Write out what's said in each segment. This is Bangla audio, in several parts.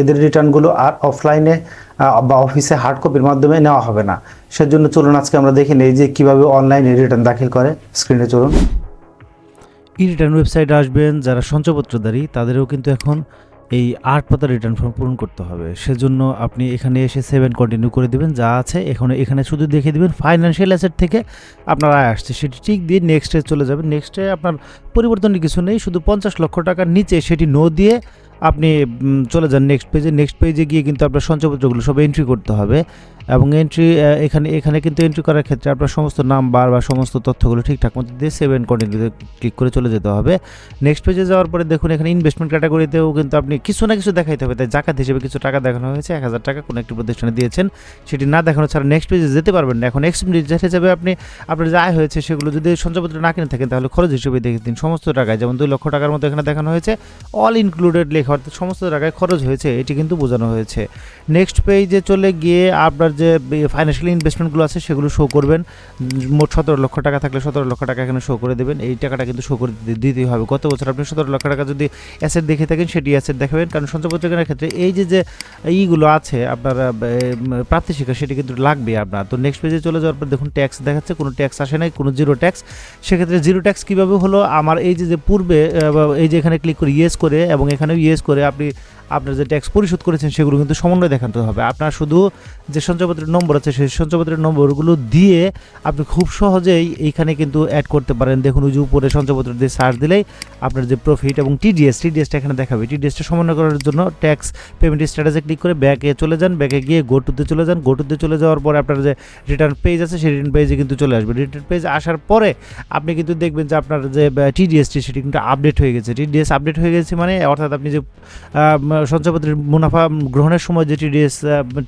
এদের রিটার্নগুলো আর অফলাইনে বা অফিসে হার্ড কপির মাধ্যমে নেওয়া হবে না। সেজন্য চলুন আজকে আমরা দেখে নেই যে কীভাবে অনলাইনে রিটার্ন দাখিল করে। স্ক্রিনে চলুন। ই রিটার্ন ওয়েবসাইটে আসবেন, যারা সঞ্চয়পত্রধারী, তাদেরও কিন্তু এখন এই আট পাতা রিটার্ন ফর্ম পূরণ করতে হবে। সেজন্য আপনি এখানে এসে সেভেন কন্টিনিউ করে দেবেন, যা আছে এখানে এখানে শুধু দেখে দিবেন। ফাইন্যান্সিয়াল অ্যাসেট থেকে আপনার আয় আসছে, সেটি ঠিক দিয়ে নেক্সটে চলে যাবেন। নেক্সটে আপনার পরিবর্তনের কিছু নেই, শুধু পঞ্চাশ লক্ষ টাকার নিচে সেটি নো দিয়ে আপনি চলে যান নেক্সট পেজে নেক্সট পেজে গিয়ে কিন্তু আপনার সঞ্চয়পত্রগুলো সব এন্ট্রি করতে হবে এবং এন্ট্রি এখানে এখানে কিন্তু এন্ট্রি করার ক্ষেত্রে আপনার সমস্ত নাম্বার বা সমস্ত তথ্যগুলো ঠিকঠাক মতো দিয়ে সেভেন কন্টিনিউতে ক্লিক করে চলে যেতে হবে। নেক্সট পেজে যাওয়ার পরে দেখুন, এখানে ইনভেস্টমেন্ট ক্যাটাগরিতেও কিন্তু আপনি কিছু না কিছু দেখাইতে হবে। তাই জাকাত হিসেবে কিছু টাকা দেখানো হয়েছে, এক হাজার টাকা কোনো একটি প্রতিষ্ঠানে দিয়েছেন, সেটি না দেখানো ছাড়া নেক্সট পেজে যেতে পারবেন না। এখন এক্সপেন্ডিচার হিসেবে আপনি, আপনার যা হয়েছে সেগুলো যদি সঞ্চয়পত্র না কিনে থাকেন, তাহলে খরচ হিসেবে দেখে দিন সমস্ত টাকায়, যেমন দুই লক্ষ টাকার মতো এখানে দেখানো হয়েছে অল ইনক্লুডেড লেখা অর্থাৎ সমস্ত টাকায় খরচ হয়েছে, এটি কিন্তু বোঝানো হয়েছে। নেক্সট পেজে চলে গিয়ে আপনার যে ফাইন্যান্সিয়াল ইনভেস্টমেন্টগুলো আছে, সেগুলো শো করবেন। মোট সতেরো লক্ষ টাকা থাকলে সতেরো লক্ষ টাকা এখানে শো করে দেবেন। এই টাকাটা কিন্তু শো করে দিতে- দিতেই হবে। গত বছর আপনি সতেরো লক্ষ টাকা যদি অ্যাসেট দেখে থাকেন, সেটি অ্যাসেট দেখাবেন। কারণ সঞ্চয়পত্র কেনার ক্ষেত্রে এই যে যে ইগুলো আছে, আপনার প্রাপ্তি শিক্ষা সেটি কিন্তু লাগবে আপনার। তো নেক্সট পেজে চলে যাওয়ার পর দেখুন ট্যাক্স দেখাচ্ছে, কোনো ট্যাক্স আসে নাই, কোনো জিরো ট্যাক্স সেক্ষেত্রে জিরো ট্যাক্স কীভাবে হলো? আমার এই যে পূর্বে এই যে এখানে ক্লিক করে ইয়েস করে এবং এখানেও ইয়েস করে আপনি আপনার যে ট্যাক্স পরিশোধ করেছেন, সেগুলো কিন্তু সমন্বয় দেখাতে হবে। আপনার শুধু যে সঞ্চয়পত্রের নম্বর আছে, সেই সঞ্চয়পত্রের নম্বরগুলো দিয়ে আপনি খুব সহজেই এইখানে কিন্তু অ্যাড করতে পারেন। দেখুন, ওই যে উপরে সঞ্চয়পত্র দিয়ে সার্চ দিলেই আপনার যে প্রফিট এবং টিডিএস টিডিএসটা এখানে দেখাবে। টিডিএসটা সমন্বয় করার জন্য ট্যাক্স পেমেন্ট স্ট্যাটাসে ক্লিক করে ব্যাকে চলে যান। ব্যাকে গিয়ে গোটুতে চলে যান। গোটুতে চলে যাওয়ার পরে আপনার যে রিটার্ন পেজ আছে, সেই রিটার্ন পেজে কিন্তু চলে আসবে। রিটার্ন পেজ আসার পরে আপনি কিন্তু দেখবেন যে আপনার যে টিডিএসটি সেটি কিন্তু আপডেট হয়ে গেছে। টিডিএস আপডেট হয়ে গেছে মানে অর্থাৎ আপনি যে সঞ্চয়পত্রের মুনাফা গ্রহণের সময় যেটি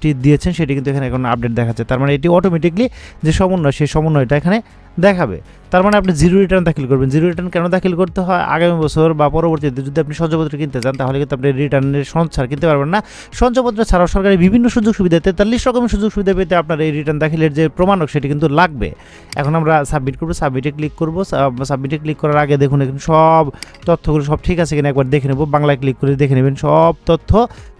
টি দিয়েছেন, সেটি কিন্তু এখানে এখন আপডেট দেখাচ্ছে। তার মানে এটি অটোমেটিকলি যে সমন্বয়, সেই সমন্বয়টা এখানে দেখাবে। তার মানে আপনি জিরো রিটার্ন দাখিল করবেন। জিরো রিটার্ন কেন দাখিল করতে হয়? আগামী বছর বা পরবর্তীতে যদি আপনি সঞ্চয়পত্র কিনতে চান, তাহলে কিন্তু আপনি রিটার্নের সঞ্চার কিনতে পারবেন না। সঞ্চয়পত্র ছাড়াও সরকারি বিভিন্ন সুযোগ সুবিধা, তেতাল্লিশ রকমের সুযোগ সুবিধা পেতে আপনার এই রিটার্ন দাখিলের যে প্রমাণক সেটি কিন্তু লাগবে। এখন আমরা সাবমিট করব সাবমিটে ক্লিক করব। সাবমিটে ক্লিক করার আগে দেখুন এখানে সব তথ্যগুলো সব ঠিক আছে কিনা একবার দেখে নেব। বাংলায় ক্লিক করে দেখে নেবেন সব তথ্য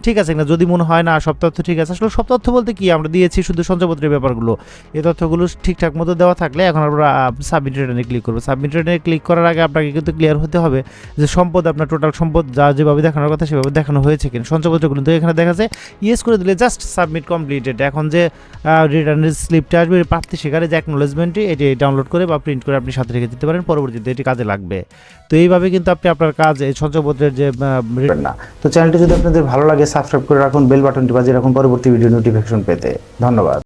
ঠিক আছে কিনা। যদি মনে হয় না সব তথ্য ঠিক আছে, আসলে সব তথ্য বলতে কি? আমরা দিয়েছি শুধু সঞ্চয়পত্রের ব্যাপারগুলো। এই তথ্যগুলো ঠিকঠাক মতো দেওয়া থাকলে এখন আমরা সাবমিট রিটার্নে ক্লিক করব। সাবমিট রিটার্নে ক্লিক করার আগে আপনাকে কিন্তু ক্লিয়ার হতে হবে যে সম্পদ আপনার টোটাল সম্পদ যা যেভাবে দেখানোর কথা সেভাবে দেখানো হয়েছে কিনা। সঞ্চয়পত্রগুলো কিন্তু এখানে দেখা যায় ইয়েস করে দিলে জাস্ট সাবমিট কমপ্লিটেড এখন যে রিটার্নের স্লিপটা আসবে প্রাপ্তি শিকারে যে অ্যাকনোলেজমেন্টটি এটি ডাউনলোড করে বা প্রিন্ট করে আপনি সাথে রেখে দিতে পারেন। পরবর্তীতে এটি কাজে লাগবে। তো এইভাবে কিন্তু আপনি আপনার কাজ, এই সঞ্চয়পত্রের যে না। তো চ্যানেলটি যদি আপনাদের ভালো লাগে সাবস্ক্রাইব করে রাখুন বেল বাটনটি বাজিয়ে রাখুন, পরবর্তী ভিডিও নোটিফিকেশন পেতে। ধন্যবাদ।